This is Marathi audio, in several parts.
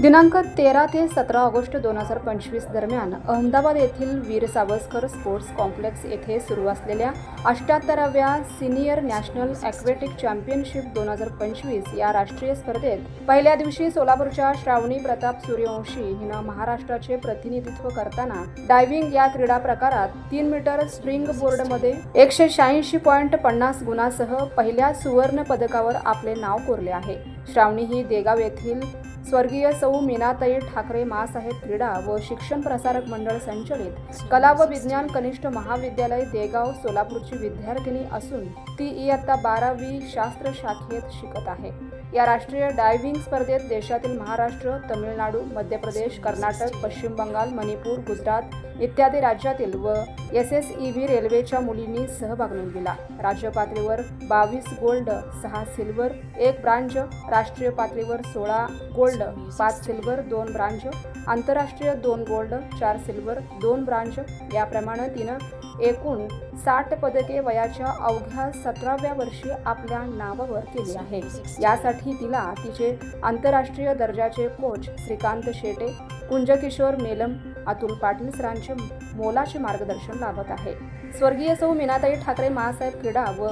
दिनांक तेरा ते सतरा ऑगस्ट दोन हजार पंचवीस दरम्यान अहमदाबाद येथील वीर सावरकर स्पोर्ट्स कॉम्प्लेक्स येथे सुरू असलेल्या अष्ट्याहत्तराव्या सिनियर नॅशनल ॲक्वेटिक चॅम्पियनशिप दोन हजार पंचवीस या राष्ट्रीय स्पर्धेत पहिल्या दिवशी सोलापूरच्या श्रावणी प्रताप सूर्यवंशी हिनं महाराष्ट्राचे प्रतिनिधित्व करताना डायव्हिंग या क्रीडा प्रकारात तीन मीटर स्ट्रिंग बोर्डमध्ये एकशे शहाऐंशी पॉईंट पन्नास गुणासह पहिल्या सुवर्ण पदकावर आपले नाव कोरले आहे. श्रावणी ही देगाव येथील स्वर्गीय सौ मीनाताई ठाकरे मासाहेब क्रीडा व शिक्षण प्रसारक मंडळ संचलित कला व विज्ञान कनिष्ठ महाविद्यालय देगाव सोलापूरची विद्यार्थिनी असून ती इयत्ता बारावी शास्त्र शाखेत शिकत आहे. या राष्ट्रीय डायव्हिंग स्पर्धेत देशातील महाराष्ट्र तमिळनाडू मध्य प्रदेश कर्नाटक पश्चिम बंगाल मणिपूर गुजरात इत्यादी राज्यातील व एस एस ई व्ही रेल्वेच्या मुलींनी सहभाग नोंदविला. राज्य पातळीवर बावीस गोल्ड सहा सिल्वर एक ब्रांज राष्ट्रीय पातळीवर सोळा गोल्ड पाच सिल्वर दोन ब्रांज आंतरराष्ट्रीय दोन गोल्ड चार सिल्वर दोन ब्रांज याप्रमाणे तिनं एकूण साठ पदके वयाच्या अवघ्या सतराव्या वर्षी आपल्या नावावर केली आहे यासाठी तिला तिचे आंतरराष्ट्रीय दर्जाचे कोच श्रीकांत शेटे कुंजकिशोर मेलम अतुल पाटील सरांचे मोलाचे मार्गदर्शन लाभत आहे. स्वर्गीय सौ मीनाताई ठाकरे महासाहेब क्रीडा व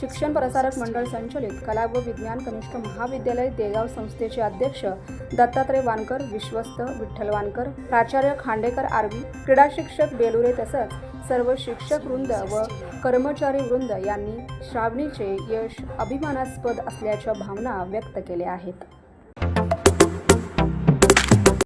शिक्षण प्रसारक मंडळ संचलित कला व विज्ञान कनिष्ठ महाविद्यालय देगाव संस्थेचे अध्यक्ष दत्तात्रय वानकर विश्वस्त विठ्ठल वानकर प्राचार्य खांडेकर आरवी क्रीडा शिक्षक बेलुरे तसंच सर्व शिक्षक वृंद व कर्मचारी वृंद यांनी श्रावणीचे यश अभिमानास्पद असल्याच्या भावना व्यक्त केल्या आहेत.